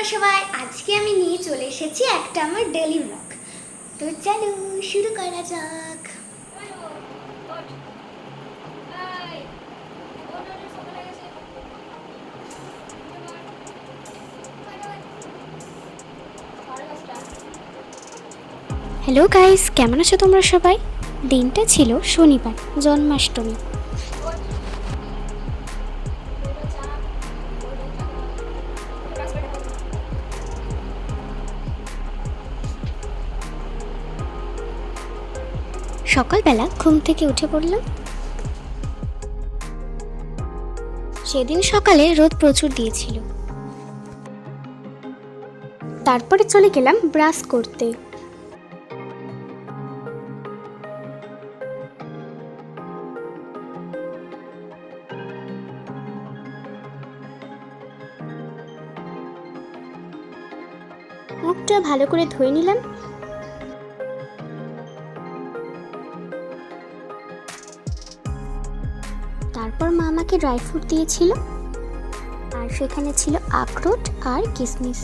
তোমরা সবাই আজকে আমি নিয়ে চলে এসেছি একটা আমার ডেলি ব্লগ তো চলো, শুরু করা যাক। হ্যালো গাইস কেমন আছো তোমরা সবাই? দিনটা ছিল শনিবার, জন্মাষ্টমী। সকালবেলা ঘুম থেকে উঠে পড়লাম সেদিন সকালে রোদ প্রচুর দিয়েছিল। তারপরে চলে গেলাম ব্রাশ করতে। মুখটা ভালো করে ধুয়ে নিলাম। তারপর মা আমাকে ড্রাই ফ্রুট দিয়েছিল। আর সেখানে ছিল আখরোট আর কিশমিশ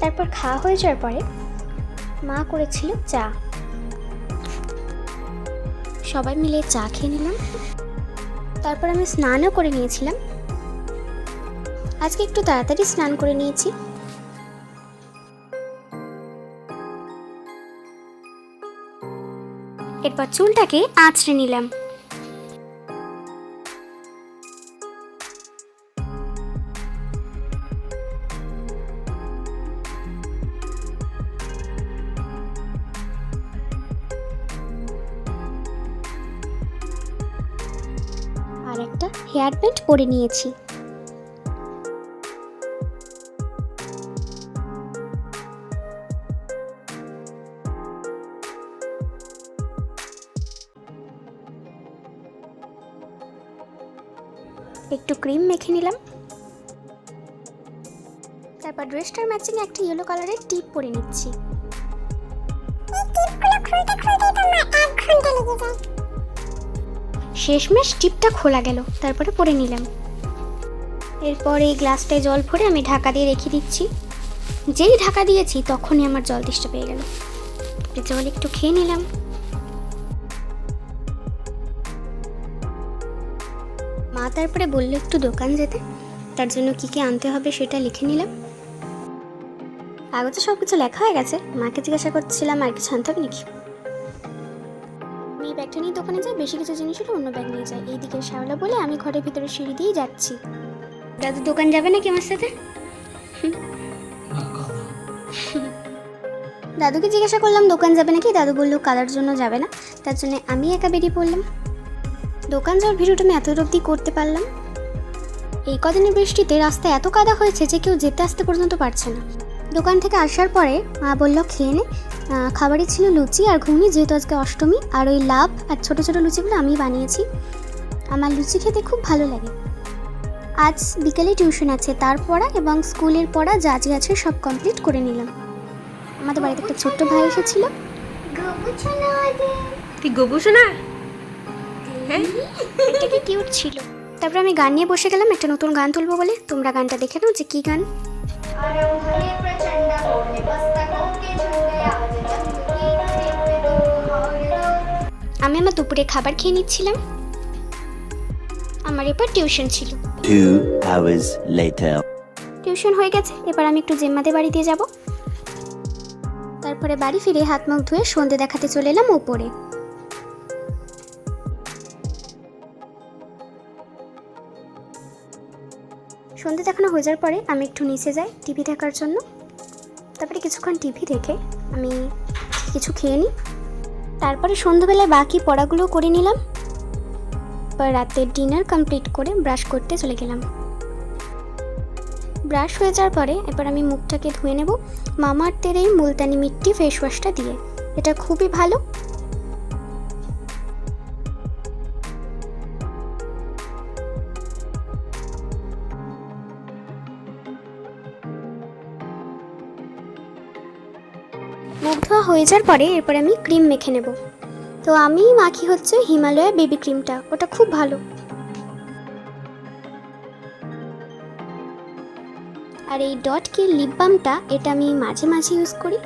তারপর খাওয়া হয়ে যাওয়ার পরে মা করেছিল চা। সবাই মিলে চা খেয়ে নিলাম। তারপর আমি স্নানও করে নিয়েছিলাম। আজকে একটু তাড়াতাড়ি স্নান করে নিয়েছি। এরপর চুলটাকে আঁচড়ে নিলাম। আর একটা হেয়ার ব্যান্ড পরে নিয়েছি। একটু ক্রিম মেখে নিলাম। তারপর ড্রেসটার ম্যাচিং একটা ইয়েলো কালারের টিপ পরে নিচ্ছি। শেষমেশ টিপটা খোলা গেল তারপরে পরে নিলাম। এরপর এই গ্লাসটায় জল ভরে আমি ঢাকা দিয়ে রেখে দিচ্ছি। যেই ঢাকা দিয়েছি তখনই আমার জল তেষ্টা পেয়ে গেল। জল একটু খেয়ে নিলাম। মা তারপরে বলল, একটু দোকান যেতে। তার জন্য কি কি আনতে হবে সেটা লিখে নিলাম। কাগজে সব কিছু লেখা হয়ে গেছে। মাকে জিজ্ঞাসা করছিলাম, আর কিছু আনতে হবে নাকি? এই ব্যাগটা নিয়ে দোকানে যাই বেশি কিছু জিনিস হলে অন্য ব্যাগ নিয়ে যাই এইদিকে শ্যাওলা বলে আমি ঘরের ভিতরে সিঁড়ি দিয়েই যাচ্ছি। দাদু, দোকান যাবে নাকি আমার সাথে? দাদুকে জিজ্ঞাসা করলাম, দোকান যাবে নাকি? দাদু বলল, কালার জন্য যাবে না। তার জন্য আমি একা বেরিয়ে পড়লাম। দোকান যাওয়ার ভিডিওটা আমি এত অবধি করতে পারলাম? এই কদিনের বৃষ্টিতে রাস্তায় এত কাদা হয়েছে যে কেউ যেতে আসতে পর্যন্ত পারছে না। দোকান থেকে আসার পরে মা বলল খেয়ে নে। আহ, খাবারে ছিল লুচি আর ঘুগনি যেহেতু আজকে অষ্টমী আর ওই লাভ আর ছোটো ছোটো লুচিগুলো আমি বানিয়েছি। আমার লুচি খেতে খুব ভালো লাগে। আজ বিকেলে টিউশন আছে তার পড়া এবং স্কুলের পড়া যা যে আছে সব কমপ্লিট করে নিলাম। আমাদের বাড়িতে একটা ছোট্ট ভাই এসেছিল। গোবু হ্যাঁ। এটা কি কিউট ছিল। তারপরে আমি গান নিয়ে বসে গেলাম একটা নতুন গান তুলবো বলে। তোমরা গানটা দেখে নাও যে কি গান। আমি আমার দুপুরে খাবার খেয়ে নিচ্ছিলাম। আমার এরপর টিউশন ছিল। Two টিউশন হয়ে গেছে এবার আমি একটু জেম্মাদের বাড়ি দিয়ে যাব। তারপরে বাড়ি ফিরে হাত মুখ ধুয়ে সন্ধে দেখাতে চলে এলাম উপরে সন্ধে দেখানো হয়ে যাওয়ার পরে আমি একটু নিচে যাই টিভি দেখার জন্য। তারপরে কিছুক্ষণ টিভি দেখে আমি কিছু খেয়ে নিই। তারপরে সন্ধ্যাবেলায় বাকি পড়াগুলো করে নিলাম। রাতের ডিনার কমপ্লিট করে ব্রাশ করতে চলে গেলাম। ব্রাশ হয়ে যাওয়ার পরে এবার আমি মুখটাকে ধুয়ে নেব। মামার্থের এই মুলতানি মিট্টি ফেস ওয়াশটা দিয়ে। এটা খুবই ভালো। মুখ ধোয়া হয়ে যাওয়ার পরে এরপরে আমি ক্রিম মেখে নেব। তো আমি মাখি হচ্ছে হিমালয়া বেবি ক্রিমটা, ওটা খুব ভালো। আর এই ডট কি লিপ বামটা এটা আমি মাঝে মাঝে ইউজ করি।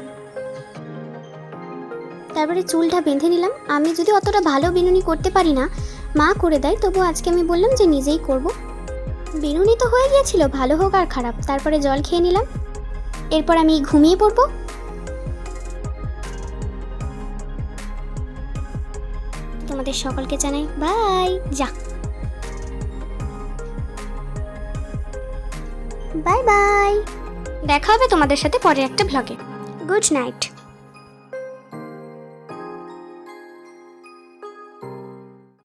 তারপরে চুলটা বেঁধে নিলাম। আমি যদি অতটা ভালো বিনুনি করতে পারি না, মা করে দেয়, তবু আজকে আমি বললাম যে নিজেই করব। বিনুনি তো হয়ে গিয়েছিল, ভালো হোক আর খারাপ। তারপরে জল খেয়ে নিলাম। এরপর আমি ঘুমিয়ে পড়ব। তোমাদের সকলকে জানাই বাই যা। Bye bye. দেখা হবে তোমাদের সাথে পরে একটা ব্লগে গুড নাইট